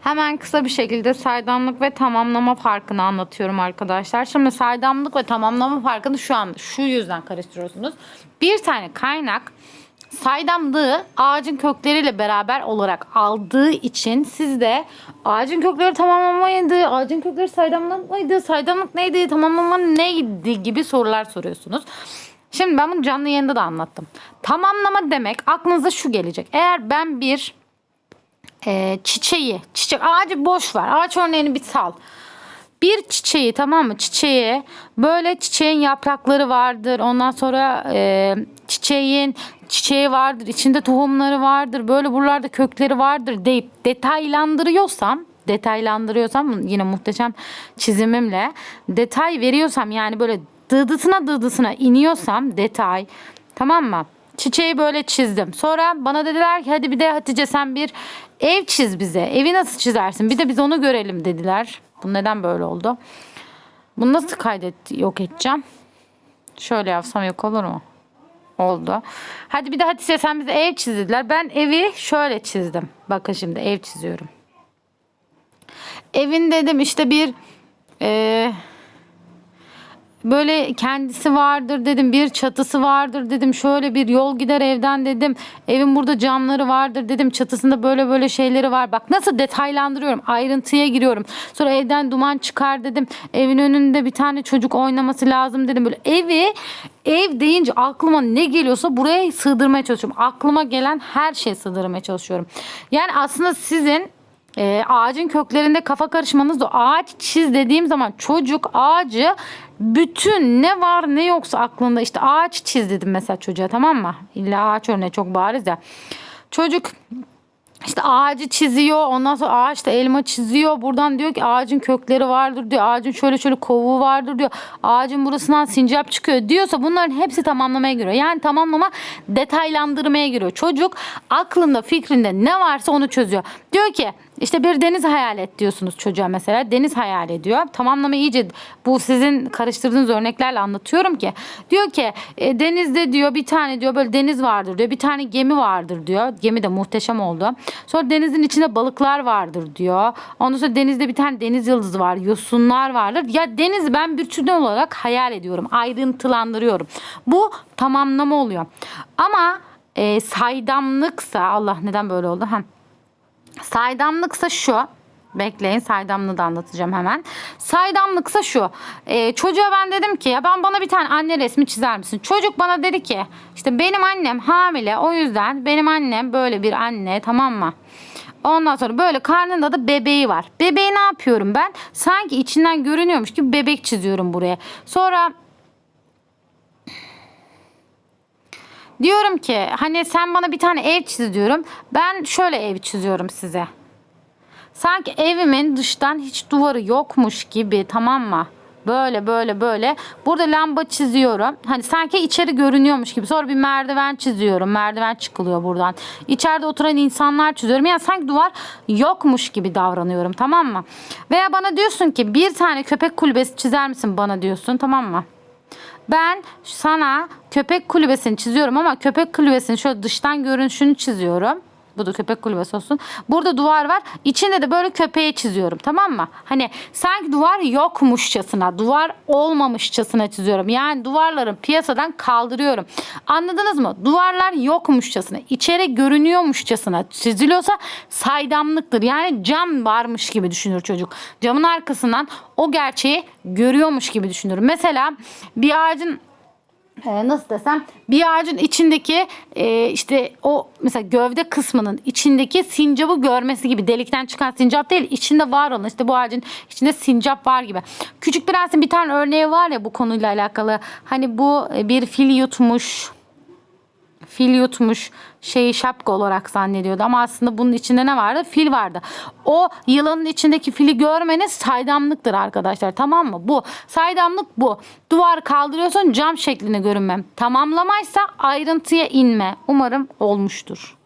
Hemen kısa bir şekilde saydamlık ve tamamlama farkını anlatıyorum arkadaşlar. Şimdi saydamlık ve tamamlama farkını şu an şu yüzden karıştırıyorsunuz. Bir tane kaynak saydamlığı ağacın kökleriyle beraber olarak aldığı için siz de ağacın kökleri tamamlamaydı, ağacın kökleri saydamlık mıydı, saydamlık neydi, tamamlama neydi gibi sorular soruyorsunuz. Şimdi ben bunu canlı yayında da anlattım. Tamamlama demek aklınıza şu gelecek. Eğer ben bir e, çiçeği, çiçek ağacı boş ver. Ağaç örneğini bir sal. Bir çiçeği tamam mı? Çiçeği böyle çiçeğin yaprakları vardır. Ondan sonra e, çiçeğin çiçeği vardır. içinde tohumları vardır. Böyle buralarda kökleri vardır deyip detaylandırıyorsam detaylandırıyorsam yine muhteşem çizimimle detay veriyorsam yani böyle dıdısına dıdısına iniyorsam detay tamam mı? Çiçeği böyle çizdim. Sonra bana dediler ki hadi bir de Hatice sen bir ev çiz bize. Evi nasıl çizersin? Bir de biz onu görelim dediler. Bu neden böyle oldu? Bunu nasıl kaydet yok edeceğim? Şöyle yapsam yok olur mu? Oldu. Hadi bir de Hatice sen bize ev çiz dediler. Ben evi şöyle çizdim. Bakın şimdi ev çiziyorum. Evin dedim işte bir eee böyle kendisi vardır dedim bir çatısı vardır dedim şöyle bir yol gider evden dedim evin burada camları vardır dedim çatısında böyle böyle şeyleri var. Bak nasıl detaylandırıyorum ayrıntıya giriyorum. Sonra evden duman çıkar dedim evin önünde bir tane çocuk oynaması lazım dedim. Böyle evi ev deyince aklıma ne geliyorsa buraya sığdırmaya çalışıyorum. Aklıma gelen her şeyi sığdırmaya çalışıyorum. Yani aslında sizin e, ağacın köklerinde kafa karışmanız da ağaç çiz dediğim zaman çocuk ağacı bütün ne var ne yoksa aklında işte ağaç çiz dedim mesela çocuğa tamam mı? İlla ağaç örneği çok bariz ya. Çocuk işte ağacı çiziyor. Ondan sonra ağaç da elma çiziyor. Buradan diyor ki ağacın kökleri vardır diyor. Ağacın şöyle şöyle kovuğu vardır diyor. Ağacın burasından sincap çıkıyor diyorsa bunların hepsi tamamlamaya giriyor. Yani tamamlama detaylandırmaya giriyor. Çocuk aklında fikrinde ne varsa onu çözüyor. Diyor ki işte bir deniz hayal et diyorsunuz çocuğa mesela. Deniz hayal ediyor. Tamamlama iyice bu sizin karıştırdığınız örneklerle anlatıyorum ki. Diyor ki e, denizde diyor bir tane diyor böyle deniz vardır diyor. Bir tane gemi vardır diyor. Gemi de muhteşem oldu. Sonra denizin içinde balıklar vardır diyor. Ondan sonra denizde bir tane deniz yıldızı var. Yosunlar vardır. Ya deniz ben bir türden olarak hayal ediyorum. Ayrıntılandırıyorum. Bu tamamlama oluyor. Ama e, saydamlıksa Allah neden böyle oldu? Hem Saydamlıksa şu. Bekleyin saydamlığı da anlatacağım hemen. Saydamlıksa şu. Ee, çocuğa ben dedim ki ya ben bana bir tane anne resmi çizer misin? Çocuk bana dedi ki işte benim annem hamile o yüzden benim annem böyle bir anne tamam mı? Ondan sonra böyle karnında da bebeği var. Bebeği ne yapıyorum ben? Sanki içinden görünüyormuş gibi bebek çiziyorum buraya. Sonra Diyorum ki hani sen bana bir tane ev çiz diyorum. Ben şöyle ev çiziyorum size. Sanki evimin dıştan hiç duvarı yokmuş gibi tamam mı? Böyle böyle böyle. Burada lamba çiziyorum. Hani sanki içeri görünüyormuş gibi. Sonra bir merdiven çiziyorum. Merdiven çıkılıyor buradan. İçeride oturan insanlar çiziyorum. Yani sanki duvar yokmuş gibi davranıyorum tamam mı? Veya bana diyorsun ki bir tane köpek kulübesi çizer misin bana diyorsun tamam mı? Ben sana köpek kulübesini çiziyorum ama köpek kulübesinin şöyle dıştan görünüşünü çiziyorum. Bu da köpek kulübesi olsun. Burada duvar var. İçinde de böyle köpeği çiziyorum. Tamam mı? Hani sanki duvar yokmuşçasına, duvar olmamışçasına çiziyorum. Yani duvarların piyasadan kaldırıyorum. Anladınız mı? Duvarlar yokmuşçasına, içeri görünüyormuşçasına çiziliyorsa saydamlıktır. Yani cam varmış gibi düşünür çocuk. Camın arkasından o gerçeği görüyormuş gibi düşünür. Mesela bir ağacın nasıl desem bir ağacın içindeki e, işte o mesela gövde kısmının içindeki sincabı görmesi gibi delikten çıkan sincap değil içinde var olan işte bu ağacın içinde sincap var gibi. Küçük Prens'in bir tane örneği var ya bu konuyla alakalı hani bu e, bir fil yutmuş fil yutmuş şeyi şapka olarak zannediyordu ama aslında bunun içinde ne vardı? Fil vardı. O yılanın içindeki fili görmeniz saydamlıktır arkadaşlar tamam mı? Bu saydamlık bu. Duvar kaldırıyorsun cam şeklinde görünmem. Tamamlamaysa ayrıntıya inme. Umarım olmuştur.